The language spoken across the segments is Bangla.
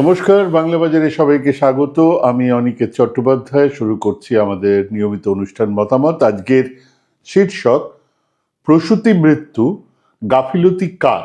নমস্কার, বাংলা বাজারে সবাইকে স্বাগত। আমি অনিকেত চট্টোপাধ্যায়, শুরু করছি আমাদের নিয়মিত অনুষ্ঠান মতামত। আজকের শীর্ষক, প্রসূতি মৃত্যু, গাফিলতি কার?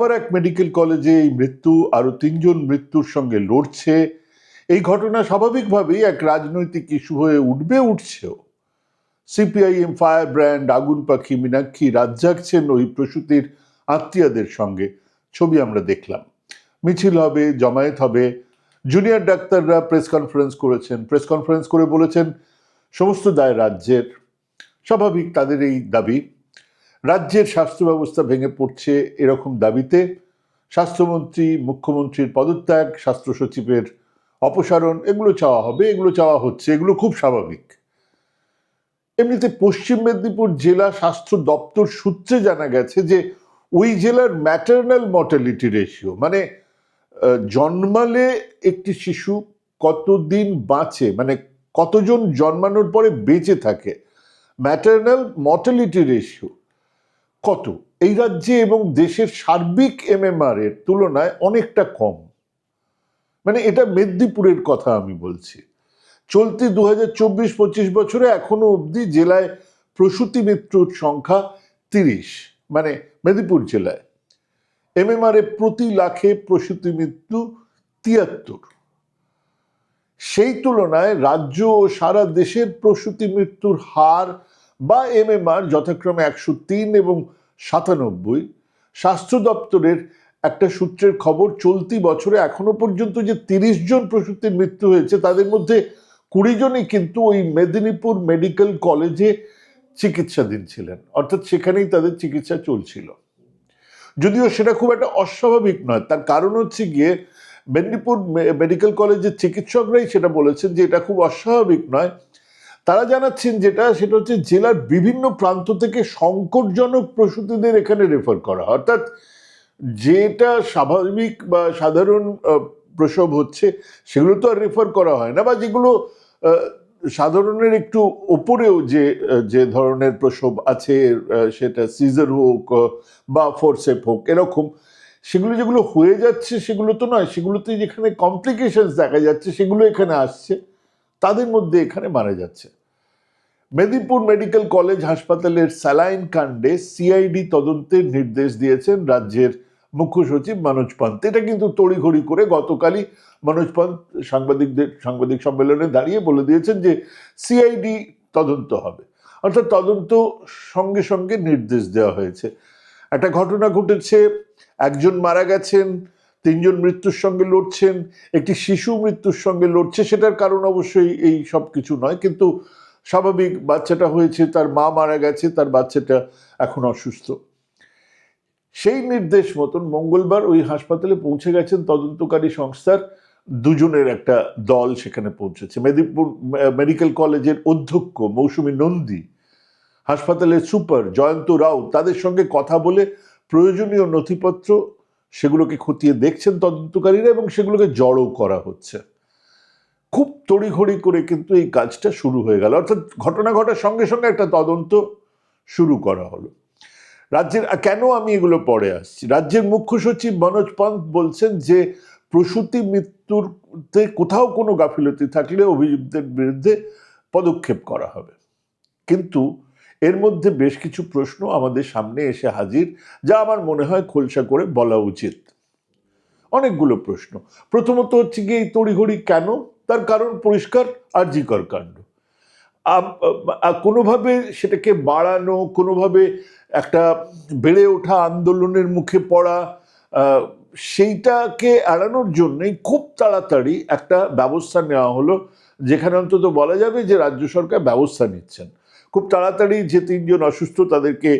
আবার এক মেডিকেল কলেজে এই মৃত্যু, আরও তিনজন মৃত্যুর সঙ্গে লড়ছে। এই ঘটনা স্বাভাবিকভাবেই এক রাজনৈতিক ইস্যু হয়ে উঠবে, উঠছেও। সিপিআইএম ফায়ার ব্র্যান্ড আগুন পাখি, মীনাক্ষী রাত জাগছেন ওই প্রসূতির আত্মীয়দের সঙ্গে ছবি আমরা দেখলাম। মিছিল হবে, জমায়েত হবে। জুনিয়র ডাক্তাররা প্রেস কনফারেন্স করেছেন। প্রেস কনফারেন্স করে বলেছেন, সমস্ত দায় রাজ্যের। স্বাভাবিক তাদের এই দাবি। রাজ্যের স্বাস্থ্য ব্যবস্থা ভেঙে পড়ছে এরকম দাবিতে স্বাস্থ্যমন্ত্রী, মুখ্যমন্ত্রীর পদত্যাগ, স্বাস্থ্য সচিবের অপসারণ, এগুলো চাওয়া হবে, এগুলো চাওয়া হচ্ছে, এগুলো খুব স্বাভাবিক। এমনিতে পশ্চিম মেদিনীপুর জেলা স্বাস্থ্য দপ্তর সূত্রে জানা গেছে যে ওই জেলার ম্যাটার্নাল মর্টালিটি রেশিও মানে জন্মালে একটি শিশু কতদিন বাঁচে মানে কতজন জন্মানোর পরে বেঁচে থাকে ম্যাটার্নাল মর্টালিটি রেশিও কত? এই রাজ্যে এবং দেশের সার্বিক এমএমআর এর তুলনায় অনেকটা কম। মানে এটা মেদিনীপুরের কথা আমি বলছি। চলতি দু হাজার চব্বিশ পঁচিশ বছরে এখনও অবধি জেলায় প্রসূতি মৃত্যুর সংখ্যা তিরিশ মানে মেদিনীপুর জেলায়। এমএমআর প্রতি লাখে প্রসূতি মৃত্যু তিয়াত্তর। সেই তুলনায় রাজ্য ও সারা দেশের প্রসূতি মৃত্যুর হার বা এমএমআর যথাক্রমে একশো তিন এবং সাতানব্বই, স্বাস্থ্য দপ্তরের একটা সূত্রের খবর চলতি বছরে এখনও পর্যন্ত যে তিরিশ জন প্রসূতির মৃত্যু হয়েছে, তাদের মধ্যে কুড়ি জনই কিন্তু ওই মেদিনীপুর মেডিকেল কলেজে চিকিৎসাধীন ছিলেন। অর্থাৎ সেখানেই তাদের চিকিৎসা চলছিল। যদিও সেটা খুব একটা অস্বাভাবিক নয়, তার কারণ হচ্ছে গিয়ে মেদিনীপুর মেডিকেল কলেজের চিকিৎসকরাই সেটা বলেছেন যে এটা খুব অস্বাভাবিক নয়। তারা জানাচ্ছেন যেটা, সেটা হচ্ছে জেলার বিভিন্ন প্রান্ত থেকে সংকটজনক প্রসূতিদের এখানে রেফার করা। অর্থাৎ যেটা স্বাভাবিক বা সাধারণ প্রসব হচ্ছে, সেগুলো তো আর রেফার করা হয় না বা যেগুলো সাধারণের একটু ওপরেও যে যে ধরনের প্রসব আছে সেটা সিজার হোক বা ফোরসেপ হোক, এরকম, সেগুলো যেগুলো হয়ে যাচ্ছে সেগুলো তো নয়, সেগুলোতে যেখানে কমপ্লিকেশনস দেখা যাচ্ছে, সেগুলো এখানে আসছে। তাদের মধ্যে এখানে মারা যাচ্ছে। মেদিনীপুর মেডিকেল কলেজ হাসপাতালের স্যালাইন কাণ্ডে সিআইডি তদন্তের নির্দেশ দিয়েছেন রাজ্যের মুখ্য সচিব মনোজ পান্ত। এটা কিন্তু তড়িঘড়ি করে গতকালই মনোজ পান্ত সাংবাদিকদের, সাংবাদিক সম্মেলনে দাঁড়িয়ে বলে দিয়েছেন যে সিআইডি তদন্ত হবে। অর্থাৎ তদন্ত সঙ্গে সঙ্গে নির্দেশ দেওয়া হয়েছে। একটা ঘটনা ঘটেছে, একজন মারা গেছেন তিনজন মৃত্যুর সঙ্গে লড়ছেন, একটি শিশু মৃত্যুর সঙ্গে লড়ছে, সেটার কারণ অবশ্যই এই সব কিছু নয়। কিন্তু স্বাভাবিক বাচ্চাটা হয়েছে, তার মা মারা গেছে, তার বাচ্চাটা এখন অসুস্থ। সেই নির্দেশ মতন মঙ্গলবার ওই হাসপাতালে পৌঁছে গেছেন তদন্তকারী সংস্থার দুজনের একটা দল সেখানে পৌঁছেছে। মেদিনীপুর মেডিকেল কলেজের অধ্যক্ষ মৌসুমী নন্দী, হাসপাতালের সুপার জয়ন্ত রাও তাদের সঙ্গে কথা বলে প্রয়োজনীয় নথিপত্র সেগুলোকে খতিয়ে দেখছেন তদন্তকারীরা এবং সেগুলোকে জড়ো করা হচ্ছে। খুব তড়িঘড়ি করে কিন্তু এই কাজটা শুরু হয়ে গেল। অর্থাৎ ঘটনা ঘটার সঙ্গে সঙ্গে একটা তদন্ত শুরু করা হলো। রাজ্যের কেন আমি এগুলো পরে আসছি? রাজ্যের মুখ্য সচিব মনোজ পন্ত বলছেন যে, প্রসূতি মৃত্যুতে কোথাও কোনো গাফিলতি থাকলে অভিযুক্তের বিরুদ্ধে পদক্ষেপ করা হবে। কিন্তু এর মধ্যে বেশ কিছু প্রশ্ন আমাদের সামনে এসে হাজির, যা আমার মনে হয় খোলসা করে বলা উচিত। অনেকগুলো প্রশ্ন। প্রথমত হচ্ছে গিয়ে এই তড়িঘড়ি কেন? তার কারণ পরিষ্কার, আর জিকর কাণ্ড। কোনোভাবে সেটাকে বাড়ানো, কোনোভাবে একটা বেড়ে ওঠা আন্দোলনের মুখে পড়া সেইটাকে এড়ানোর জন্যই খুব তাড়াতাড়ি একটা ব্যবস্থা নেওয়া হলো, যেখানে অন্তত বলা যাবে যে রাজ্য সরকার ব্যবস্থা নিচ্ছেন। খুব তাড়াতাড়ি যে তিনজন অসুস্থ তাদেরকে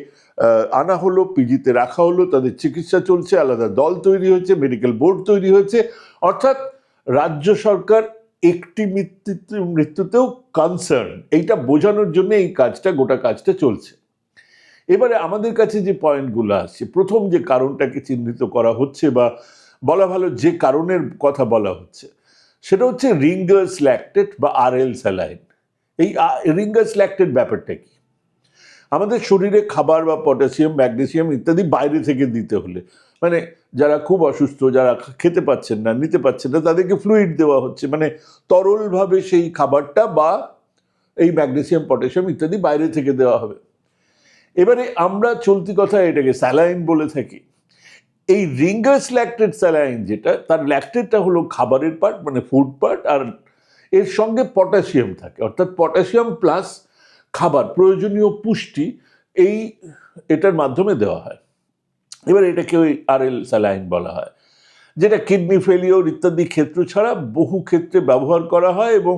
আনা হলো, পিজিতে রাখা হলো, তাদের চিকিৎসা চলছে, আলাদা দল তৈরি হয়েছে মেডিকেল বোর্ড তৈরি হয়েছে। অর্থাৎ রাজ্য সরকার একটি মৃত্যু মৃত্যুতেও কনসার্ন এইটা বোঝানোর জন্য এই কাজটা, গোটা কাজটা চলছে। এবারে আমাদের কাছে যে পয়েন্টগুলো আসছে, প্রথম যে কারণটাকে চিহ্নিত করা হচ্ছে বা বলা ভালো যে কারণের কথা বলা হচ্ছে, সেটা হচ্ছে রিঙ্গার্স ল্যাকটেড বা আর এল স্যালাইন এই রিঙ্গার্স ল্যাকটেড ব্যাপারটা কি? আমাদের শরীরে খাবার বা পটাশিয়াম ম্যাগনেসিয়াম ইত্যাদি বাইরে থেকে দিতে হলে মানে যারা খুব অসুস্থ, যারা খেতে পাচ্ছেন না, নিতে পাচ্ছেন না, তাদেরকে ফ্লুইড দেওয়া হচ্ছে মানে তরলভাবে সেই খাবারটা বা এই ম্যাগনেসিয়াম পটাশিয়াম ইত্যাদি বাইরে থেকে দেওয়া হবে। এবারে আমরা চলতি কথা এটাকে স্যালাইন বলে থাকি। এই রিঙ্গার্স ল্যাকটেড স্যালাইন যেটা, তার ল্যাকটেডটা হলো খাবারের পার্ট মানে ফুড পার্ট আর এর সঙ্গে পটাশিয়াম থাকে। অর্থাৎ পটাশিয়াম প্লাস খাবার, প্রয়োজনীয় পুষ্টি, এই এটার মাধ্যমে দেওয়া হয়। এবার এটাকে ওই আর এল স্যালাইন বলা হয়, যেটা কিডনি ফেলিওর ইত্যাদি ক্ষেত্র ছাড়া বহু ক্ষেত্রে ব্যবহার করা হয় এবং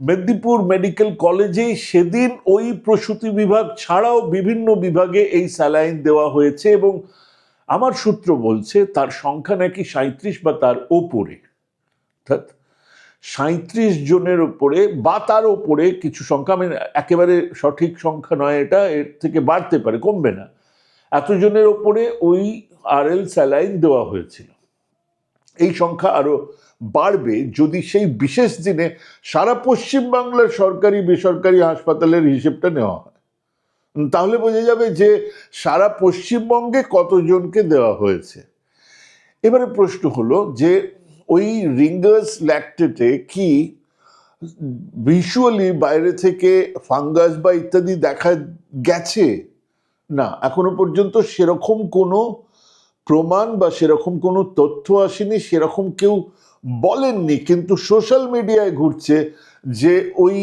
মেদিনীপুর মেডিকেল কলেজে সেদিন ওই প্রসূতি বিভাগ ছাড়াও বিভিন্ন বিভাগে এই স্যালাইন দেওয়া হয়েছে এবং আমার সূত্র বলছে তার সংখ্যা নাকি সাঁত্রিশ বা তার ওপরে। অর্থাৎ সাঁত্রিশ জনের উপরে বা তার ওপরে কিছু সংখ্যা, আমি একেবারে সঠিক সংখ্যা নয় এটা, এর থেকে বাড়তে পারে, কমবে না। এতজনের ওপরে ওই আর এল স্যালাইন দেওয়া হয়েছিল। এই সংখ্যা আরও বাড়বে যদি সেই বিশেষ দিনে সারা পশ্চিমবাংলার সরকারি, বেসরকারি হাসপাতালের হিসেবটা নেওয়া হয়। তাহলে বোঝা যাবে যে সারা পশ্চিমবঙ্গে কতজনকে দেওয়া হয়েছে। এবারে প্রশ্ন হলো যে ওই রিঙ্গার্স ল্যাকটেটে কি ভিজুয়ালি বাইরে থেকে ফাঙ্গাস বা ইত্যাদি দেখা গেছে? না, এখনও পর্যন্ত সেরকম কোনো প্রমাণ বা সেরকম কোনো তথ্য আসেনি, সেরকম কেউ বলেননি, কিন্তু সোশ্যাল মিডিয়ায় ঘুরছে যে ওই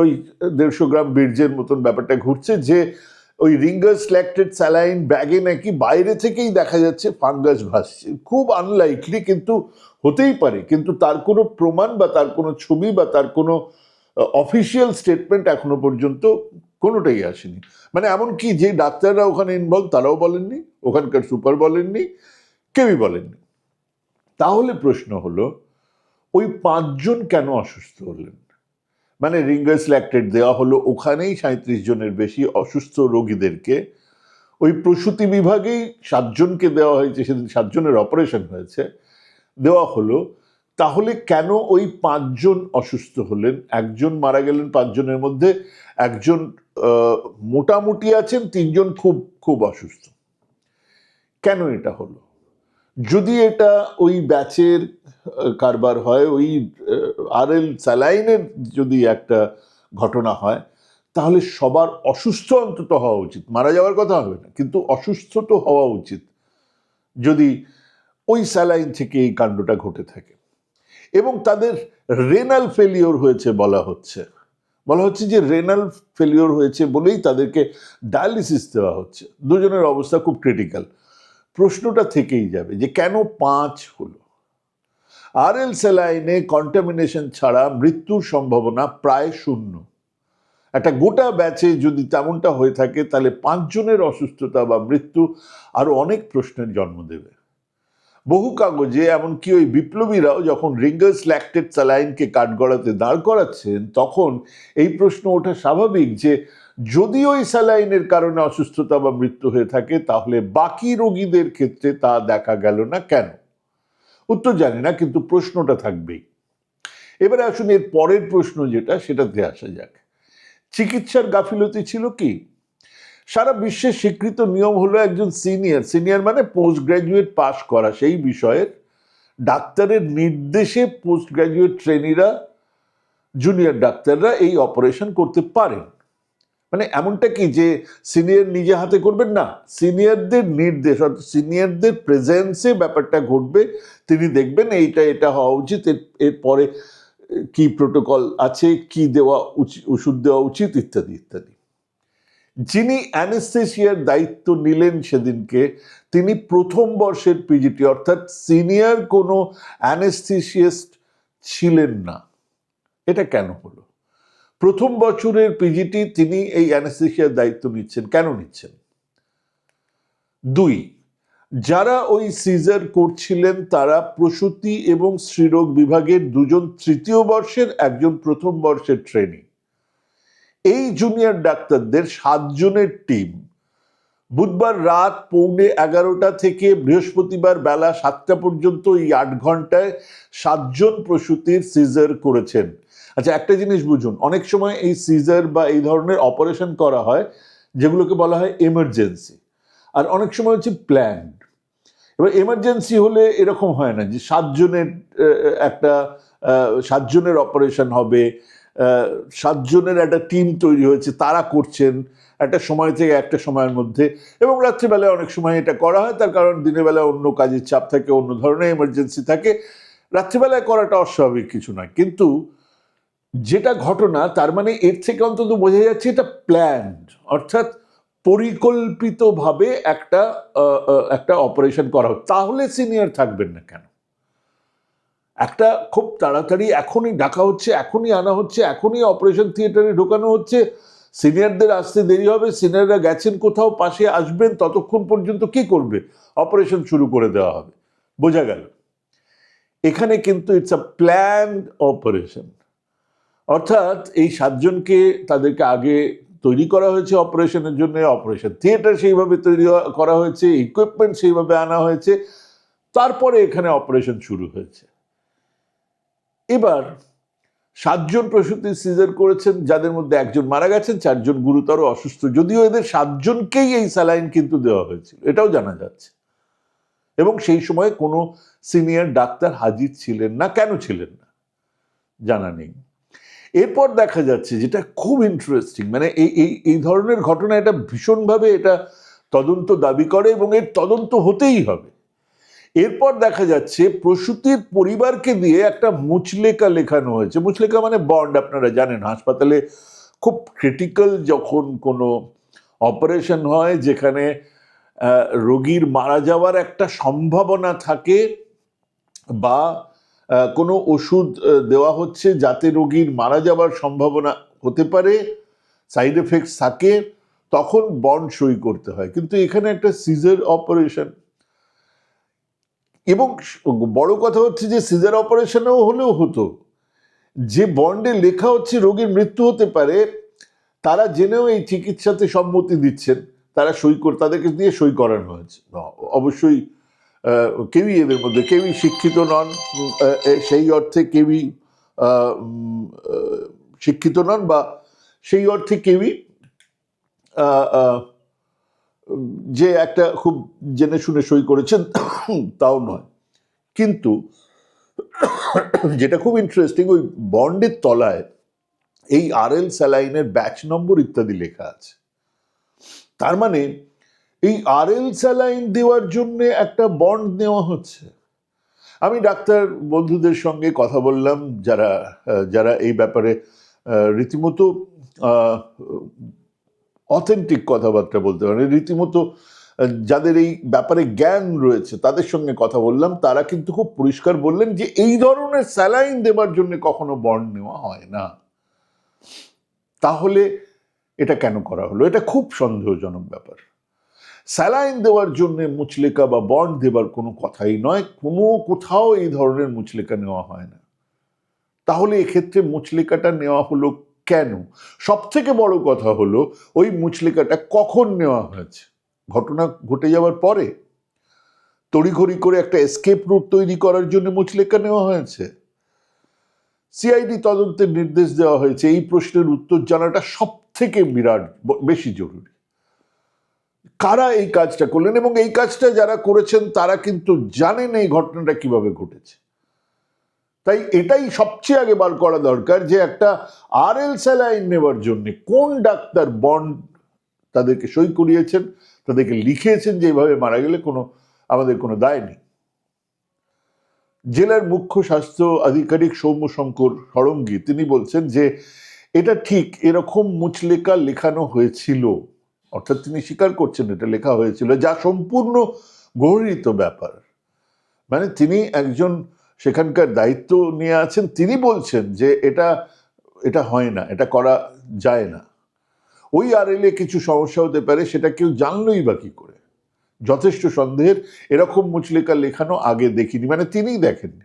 ওই দেড়শো গ্রাম বীর্যের মতন ব্যাপারটা ঘুরছে যে ওই রিঙ্গার্স ল্যাকটেড স্যালাইন ব্যাগে নাকি বাইরে থেকেই দেখা যাচ্ছে ফাঙ্গাস ভাসছে খুব আনলাইকলি কিন্তু হতেই পারে। কিন্তু তার কোনো প্রমাণ বা তার কোনো ছবি বা তার কোনো অফিসিয়াল স্টেটমেন্ট এখনও পর্যন্ত কোনোটাই আসেনি। মানে এমনকি যে ডাক্তাররা ওখানে ইনভলভ তারাও বলেননি, ওখানকার সুপার বলেননি, কেউই বলেননি। তাহলে প্রশ্ন হলো, ওই পাঁচজন কেন অসুস্থ হলেন? মানে রিঙ্গার্স ল্যাকটেড দেওয়া হলো ওখানেই সাঁত্রিশ জনের বেশি অসুস্থ রোগীদেরকে। ওই প্রসূতি বিভাগেই সাতজনকে দেওয়া হয়েছে, সেদিন সাতজনের অপারেশন হয়েছে, দেওয়া হলো। তাহলে কেন ওই পাঁচজন অসুস্থ হলেন? একজন মারা গেলেন পাঁচজনের মধ্যে, একজন মোটামুটি আছেন, তিনজন খুব খুব অসুস্থ। কেন এটা হলো? যদি এটা ওই ব্যাচের কারবার হয়, ওই আর এল স্যালাইনের যদি একটা ঘটনা হয়, তাহলে সবার অসুস্থ অন্তত হওয়া উচিত। মারা যাওয়ার কথা হবে না, কিন্তু অসুস্থ তো হওয়া উচিত যদি ওই স্যালাইন থেকে এই কাণ্ডটা ঘটে থাকে। এবং তাদের রেনাল ফেলিওর হয়েছে বলা হচ্ছে। বলা হচ্ছে যে রেনাল ফেলিওর হয়েছে বলেই তাদেরকে ডায়ালিসিস দেওয়া হচ্ছে। দুজনের অবস্থা খুব ক্রিটিক্যাল প্রশ্নটা থেকেই যাবে যে কেন পাঁচ হলো? আর এল স্যালাইনে কন্টামিনেশন ছাড়া মৃত্যুর সম্ভাবনা প্রায় শূন্য। একটা গোটা ব্যাচে যদি তেমনটা হয়ে থাকে, তাহলে পাঁচজনের অসুস্থতা বা মৃত্যু আরও অনেক প্রশ্নের জন্ম দেবে। বহু কাগজে, এমনকি ওই বিপ্লবীরাও যখন রিঙ্গার্স ল্যাকটেড স্যালাইনকে কাঠগড়াতে দাঁড় করাচ্ছেন, তখন এই প্রশ্ন ওঠা স্বাভাবিক যে যদি ওই স্যালাইনের কারণে অসুস্থতা বা মৃত্যু হয়ে থাকে, তাহলে বাকি রোগীদের ক্ষেত্রে তা দেখা গেল না কেন? উত্তর জানি না, কিন্তু প্রশ্নটা থাকবেই। এবারে আসুন এর পরের প্রশ্ন যেটা সেটাতে আসা যাক। চিকিৎসার গাফিলতি ছিল কি? সারা বিশ্বের স্বীকৃত নিয়ম হলো একজন সিনিয়র। সিনিয়র মানে পোস্ট গ্র্যাজুয়েট পাশ করা। সেই বিষয়ের ডাক্তারের নির্দেশে পোস্ট গ্র্যাজুয়েট ট্রেনিরা, জুনিয়র ডাক্তাররা এই অপারেশন করতে পারেন। মানে এমনটা কি যে সিনিয়র নিজে হাতে করবেন না? সিনিয়রদের নির্দেশ, অর্থাৎ সিনিয়রদের প্রেজেন্সে ব্যাপারটা ঘটবে। তিনি দেখবেন এইটা, এটা হওয়া উচিত। এর- এরপরে কি প্রোটোকল আছে, কি দেওয়া উচিত ওষুধ দেওয়া উচিত, ইত্যাদি ইত্যাদি। যিনি অ্যানেস্থেসিয়ার দায়িত্ব নিলেন সেদিনকে, তিনি প্রথম বর্ষের পিজিটি অর্থাৎ সিনিয়র কোনো অ্যানেস্থেসিয়াস্ট ছিলেন না। এটা কেন হলো? প্রথম বছরের পিজিটি তিনি এই অ্যানেস্থেশিয়ার দায়িত্ব নিচ্ছেন। কেন নিচ্ছেন? দুই, যারা ওই সিজার করছিলেন তারা প্রসূতি এবং স্ত্রীরোগ বিভাগের দুজন তৃতীয় বর্ষের, একজন প্রথম বর্ষের ট্রেনিং এই জুনিয়র ডাক্তারদের সাতজনের টিম বুধবার রাত পৌনে এগারোটা থেকে বৃহস্পতিবার বেলা সাতটা পর্যন্ত এই আট ঘন্টায় সাতজন প্রসূতির সিজার করেছেন। আচ্ছা একটা জিনিস বুঝুন। অনেক সময় এই সিজার বা এই ধরনের অপারেশন করা হয়, যেগুলোকে বলা হয় এমার্জেন্সি। আর অনেক সময় হচ্ছে প্ল্যান্ড। এবার এমার্জেন্সি হলে এরকম হয় না যে সাতজনের একটা সাতজনের অপারেশন হবে সাতজনের একটা টিম তৈরি হয়েছে, তারা করছেন, একটা সময় থেকে একটা সময়ের মধ্যে। এবং রাত্রিবেলায় অনেক সময় এটা করা হয়, তার কারণ দিনের বেলা অন্য কাজের চাপ থাকে, অন্য ধরনের এমার্জেন্সি থাকে। রাত্রিবেলায় করাটা অস্বাভাবিক কিছু নয়। কিন্তু যেটা ঘটনা, তার মানে এর থেকে অন্তত বোঝা যাচ্ছে এটা প্ল্যান্ড অর্থাৎ পরিকল্পিতভাবে একটা একটা অপারেশন করা হোক। তাহলে সিনিয়র থাকবেন না কেন? একটা খুব তাড়াতাড়ি এখনই ডাকা হচ্ছে, এখনই আনা হচ্ছে, এখনই অপারেশন থিয়েটারে ঢোকানো হচ্ছে। সিনিয়রদের আসতে দেরি হবে সিনিয়ররা গেছেন কোথাও, পাশে আসবেন, ততক্ষণ পর্যন্ত কি করবে? অপারেশন শুরু করে দেওয়া হবে। বোঝা গেল। এখানে কিন্তু ইটস আ প্ল্যান অপারেশন অর্থাৎ এই সাতজনকে তাদেরকে আগে তৈরি করা হয়েছে অপারেশনের জন্য, অপারেশন থিয়েটার সেইভাবে তৈরি করা হয়েছে ইকুইপমেন্ট সেইভাবে আনা হয়েছে, তারপরে এখানে অপারেশন শুরু হয়েছে। এবার সাতজন প্রসূতি সিজার করেছেন, যাদের মধ্যে একজন মারা গেছেন, চারজন গুরুতর অসুস্থ, যদিও এদের সাতজনকেই এই স্যালাইন কিন্তু দেওয়া হয়েছিল, এটাও জানা যাচ্ছে। এবং সেই সময় কোনো সিনিয়র ডাক্তার হাজির ছিলেন না, কেন ছিলেন না, জানা নেই। এরপর দেখা যাচ্ছে যেটা খুব ইন্টারেস্টিং মানে এই এই এই ধরনের ঘটনা এটা ভীষণভাবে এটা তদন্ত দাবি করে এবং এর তদন্ত হতেই হবে। এরপর দেখা যাচ্ছে প্রসূতির পরিবারকে দিয়ে একটা মুচলেকা লেখানো হয়েছে। মুচলেকা মানে বন্ড, আপনারা জানেন, হাসপাতালে খুব ক্রিটিক্যাল যখন কোনো অপারেশন হয় যেখানে রোগীর মারা যাওয়ার একটা সম্ভাবনা থাকে বা কোনো ওষুধ দেওয়া হচ্ছে যাতে রোগীর মারা যাওয়ার সম্ভাবনা হতে পারে, সাইড এফেক্টস থাকে, তখন বন্ড সই করতে হয়। কিন্তু এখানে একটা সিজার অপারেশন। এবং বড় কথা হচ্ছে যে, সিজার অপারেশনেও হলেও হতো। যে বন্ডে লেখা হচ্ছে রোগীর মৃত্যু হতে পারে, তারা জেনেও এই চিকিৎসাতে সম্মতি দিচ্ছেন। তারা সই করে, তাদেরকে দিয়ে সই করানো হয়েছে। অবশ্যই কেউই এদের মধ্যে, কেউই শিক্ষিত নন সেই অর্থে কেউই শিক্ষিত নন বা সেই অর্থে কেউই যে একটা খুব জেনে শুনে সই করেছেন, তাও নয়। কিন্তু যেটা খুব ইন্টারেস্টিং ওই বন্ডের তলায় এই আর এল স্যালাইনের ব্যাচ নম্বর ইত্যাদি লেখা আছে। তার মানে এই আর এল স্যালাইন দেওয়ার জন্য একটা বন্ড নেওয়া হচ্ছে। আমি ডাক্তার বন্ধুদের সঙ্গে কথা বললাম, যারা যারা এই ব্যাপারে রীতিমতো অথেন্টিক কথাবার্তা বলতে পারে। রীতিমতো, যাদের এই ব্যাপারে জ্ঞান রয়েছে, তাদের সঙ্গে কথা বললাম। তারা কিন্তু খুব পরিষ্কার বললেন যে, এই ধরনের স্যালাইন দেবার জন্য কখনো বন্ড নেওয়া হয় না। তাহলে এটা কেন করা হলো? এটা খুব সন্দেহজনক ব্যাপার। স্যালাইন দেওয়ার জন্য মুচলেকা বা বন্ড দেবার কোনো কথাই নয়, কোনো কোথাও এই ধরনের মুচলেকা নেওয়া হয় না। তাহলে এক্ষেত্রে মুচলেকাটা নেওয়া হলো কেন? সব থেকে বড় কথা হলো, ওই মুচলেকাটা কখন নেওয়া হয়েছে? ঘটনা ঘটে যাওয়ার পরে? তড়িঘড়ি করে একটা এসকেপ রুট তৈরি করার জন্য মুচলেকা নেওয়া হয়েছে। সিআইডি তদন্তের নির্দেশ দেওয়া হয়েছে। এই প্রশ্নের উত্তর জানাটা সব থেকে বিরাট বেশি জরুরি। কারা এই কাজটা করলেন এবং এই কাজটা যারা করেছেন তারা কিন্তু জানেন এই ঘটনাটা কীভাবে ঘটেছে। তাই এটাই সবচেয়ে আগে বার করা দরকার যে একটা আর এল স্যালাইন নেবার জন্য কোন ডাক্তার বন্ড তাদেরকে সই করিয়েছেন, তাদেরকে লিখিয়েছেন যে এইভাবে মারা গেলে কোনো, আমাদের কোনো দায় নেই। জেলার মুখ্য স্বাস্থ্য আধিকারিক সৌম্য শঙ্কর সরঙ্গী তিনি বলছেন যে এটা ঠিক, এরকম মুচলেকা লেখানো হয়েছিল। অর্থাৎ তিনি স্বীকার করছেন, এটা লেখা হয়েছিল, যা সম্পূর্ণ গর্হিত ব্যাপার। মানে তিনি একজন সেখানকার দায়িত্ব নিয়ে আছেন, তিনি বলছেন যে এটা এটা হয় না, এটা করা যায় না। ওই আর এলে কিছু সমস্যা হতে পারে, সেটা কেউ জানলই বা কী করে? যথেষ্ট সন্দেহের, এরকম মুচলেকা লেখানো আগে দেখিনি মানে তিনিই দেখেননি।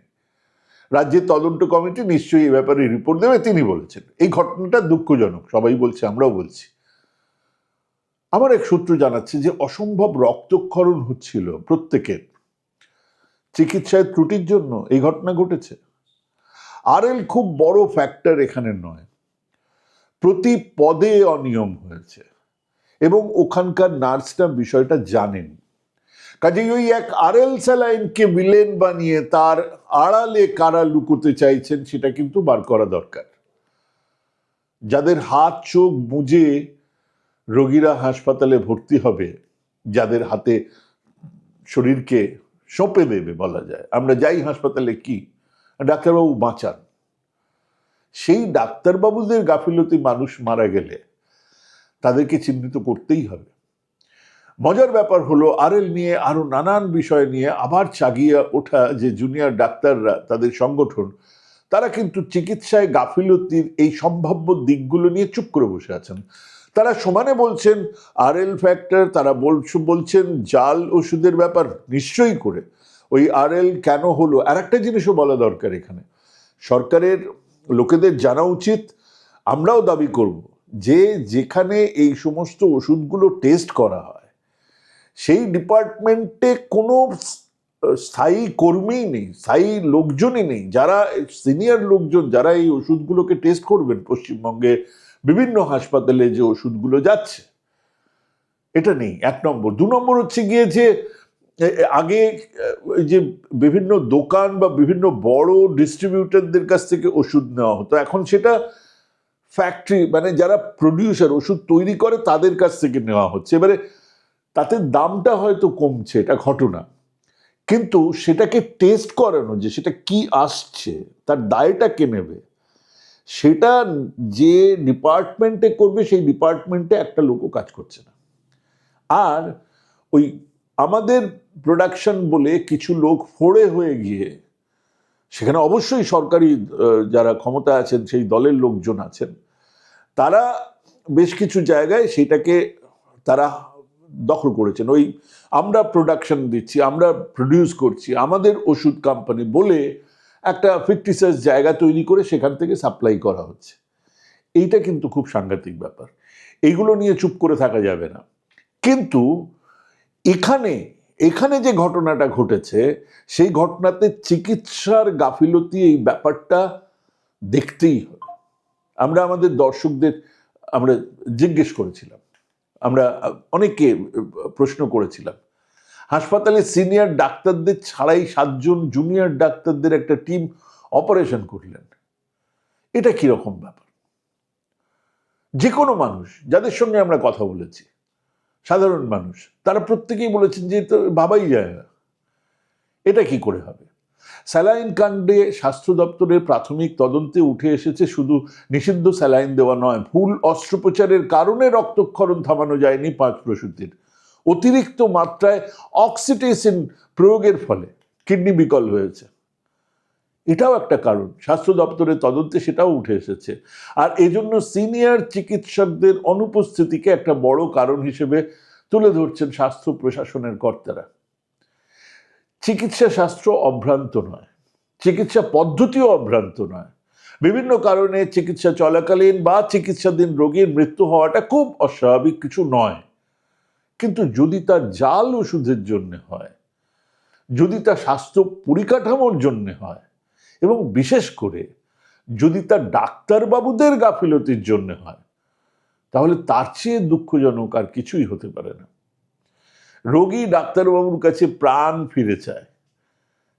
রাজ্যের তদন্ত কমিটি নিশ্চয়ই এ ব্যাপারে রিপোর্ট দেবে, তিনি বলেছেন। এই ঘটনাটা দুঃখজনক, সবাই বলছে, আমরাও বলছি। আমার এক সূত্র জানাচ্ছে যে অসম্ভব রক্তক্ষরণ হচ্ছিল প্রত্যেকের। চিকিৎসায় ত্রুটির জন্য এই ঘটনা ঘটেছে। আর এল খুব বড় ফ্যাক্টর এখানে নয়। প্রতি পদে অনিয়ম হয়েছে এবং ওখানকার নার্সটা বিষয়টা জানেন। কাজেই ওই এক আর এল স্যালাইনকে ভিলেন বানিয়ে তার আড়ালে কারা লুকোতে চাইছেন সেটা কিন্তু বার করা দরকার। যাদের হাত, চোখ বুঝে রোগীরা হাসপাতালে ভর্তি হবে যাদের হাতে শরীরকে সঁপে দেবে বলা যায়। আমরা যাই হাসপাতালে কি, ডাক্তারবাবু বাঁচান। সেই ডাক্তারবাবুদের গাফিলতি মানুষ মারা গেলে তাদেরকে চিহ্নিত করতেই হবে। মজার ব্যাপার হলো, আরএল নিয়ে আরও নানান বিষয় নিয়ে আবার চাগিয়ে ওঠা যে জুনিয়র ডাক্তাররা তাদের সংগঠন, তারা কিন্তু চিকিৎসায় গাফিলতির এই সম্ভাব্য দিকগুলো নিয়ে চুপ করে বসে আছেন। তারা সমানে বলছেন আরএল ফ্যাক্টর তারা বলছেন জাল ওষুধের ব্যাপার, নিশ্চয়ই করে। ওই আরএল কেন হলো? আর একটা জিনিসও বলা দরকার এখানে। সরকারের লোকেদের জানা উচিত, আমরাও দাবি করব যে যেখানে এই সমস্ত ওষুধগুলো টেস্ট করা হয়, সেই ডিপার্টমেন্টে কোনো স্থায়ী কর্মীই নেই, স্থায়ী লোকজনই নেই। যারা সিনিয়র লোকজন, যারা এই ওষুধগুলোকে টেস্ট করবেন পশ্চিমবঙ্গে বিভিন্ন হাসপাতালে যে ওষুধগুলো যাচ্ছে, এটা নেই, এক নম্বর। দু নম্বর হচ্ছে গিয়ে যে আগে যে বিভিন্ন দোকান বা বিভিন্ন বড় ডিস্ট্রিবিউটারদের কাছ থেকে ওষুধ নেওয়া হতো। এখন সেটা ফ্যাক্টরি মানে যারা প্রডিউসার, ওষুধ তৈরি করে তাদের কাছ থেকে নেওয়া হচ্ছে। এবারে তাতে দামটা হয়তো কমছে, এটা ঘটনা। কিন্তু সেটাকে টেস্ট করানো যে সেটা কি আসছে, তার দায়টা কে নেবে? সেটা যে ডিপার্টমেন্টে করবে, সেই ডিপার্টমেন্টে একটা লোকও কাজ করছে না। আর ওই আমাদের প্রোডাকশন বলে কিছু লোক ফোড়ে হয়ে গিয়ে, সেখানে অবশ্যই সরকারি যারা ক্ষমতা আছেন, সেই দলের লোকজন আছেন, তারা বেশ কিছু জায়গায় সেটাকে তারা দখল করেছেন। ওই আমরা প্রোডাকশন দিচ্ছি, আমরা প্রডিউস করছি, আমাদের ওষুধ কোম্পানি বলে একটা ফিকটিসাস জায়গা তৈরি করে সেখান থেকে সাপ্লাই করা হচ্ছে। এইটা কিন্তু খুব সাংঘাতিক ব্যাপার। এইগুলো নিয়ে চুপ করে থাকা যাবে না। কিন্তু এখানে এখানে যে ঘটনাটা ঘটেছে, সেই ঘটনাতে চিকিৎসার গাফিলতি এই ব্যাপারটা দেখতেই হবে। আমরা আমাদের দর্শকদের, আমরা জিজ্ঞেস করেছিলাম। আমরা অনেককে প্রশ্ন করেছিলাম। হাসপাতালে সিনিয়র ডাক্তারদের ছাড়াই সাতজন জুনিয়র ডাক্তারদের একটা টিম অপারেশন করলেন। এটা কীরকম ব্যাপার? যে কোনো মানুষ, যাদের সঙ্গে আমরা কথা বলেছি, সাধারণ মানুষ, তারা প্রত্যেকেই বলেছেন যে তো ভাবাই যায় না। এটা কি করে হবে? স্যালাইন কাণ্ডে স্বাস্থ্য দপ্তরের প্রাথমিক তদন্তে উঠে এসেছে শুধু নিষিদ্ধ স্যালাইন দেওয়া নয়, ভুল অস্ত্রোপচারের কারণে রক্তক্ষরণ থামানো যায়নি পাঁচ প্রসূতির। অতিরিক্ত মাত্রায় অক্সিটেসিন প্রয়োগের ফলে কিডনি বিকল হয়েছে। এটাও একটা কারণ। স্বাস্থ্য দপ্তরের তদন্তে সেটাও উঠে এসেছে। আর এজন্য সিনিয়র চিকিৎসকদের অনুপস্থিতিকে একটা বড় কারণ হিসেবে তুলে ধরছেন স্বাস্থ্য প্রশাসনের কর্তারা। চিকিৎসা শাস্ত্র অভ্রান্ত নয়, চিকিৎসা পদ্ধতিও অভ্রান্ত নয়। বিভিন্ন কারণে চিকিৎসা চলাকালীন বা চিকিৎসাধীন রোগীর মৃত্যু হওয়াটা খুব অস্বাভাবিক কিছু নয়। কিন্তু যদি তা জাল ওষুধের জন্য হয়, যদি তা স্বাস্থ্য পরিকাঠামোর জন্য হয়, এবং বিশেষ করে যদি তা ডাক্তারবাবুদের গাফিলতির জন্য হয়, তাহলে তার চেয়ে দুঃখজনক আর কিছুই হতে পারে না। রোগী ডাক্তারবাবুর কাছে প্রাণ ফিরে চায়।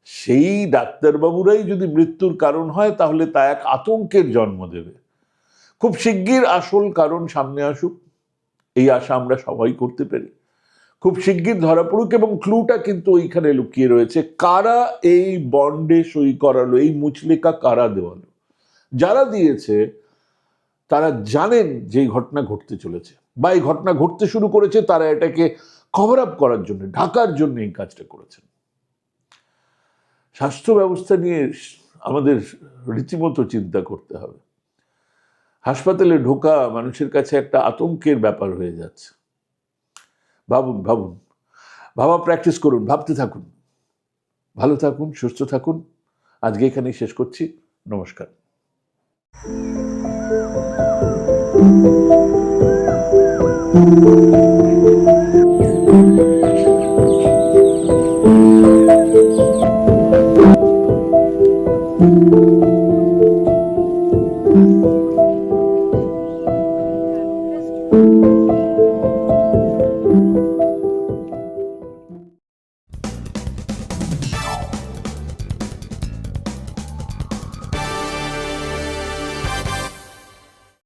সেই ডাক্তারবাবুরাই যদি মৃত্যুর কারণ হয়, তাহলে তা এক আতঙ্কের জন্ম দেবে। খুব শিগগির আসল কারণ সামনে আসুক। এই আশা আমরা সবাই করতে পারি। খুব শিগগির ধরা পড়ুক এবং ক্লুটা কিন্তু ওইখানে লুকিয়ে রয়েছে। কারা এই বন্ডে সই করালো, এই মুচলেকা কারা দেওয়ালো? যারা দিয়েছে, তারা জানেন যে এই ঘটনা ঘটতে চলেছে বা এই ঘটনা ঘটতে শুরু করেছে তারা এটাকে কভার আপ করার জন্য, ঢাকার জন্য এই কাজটা করেছেন। স্বাস্থ্য ব্যবস্থা নিয়ে আমাদের রীতিমতো চিন্তা করতে হবে। হাসপাতালে ঢোকা মানুষের কাছে একটা আতঙ্কের ব্যাপার হয়ে যাচ্ছে। ভাবুন ভাবুন। ভাবা প্র্যাকটিস করুন, ভাবতে থাকুন। ভালো থাকুন, সুস্থ থাকুন। আজকে এখানেই শেষ করছি। নমস্কার।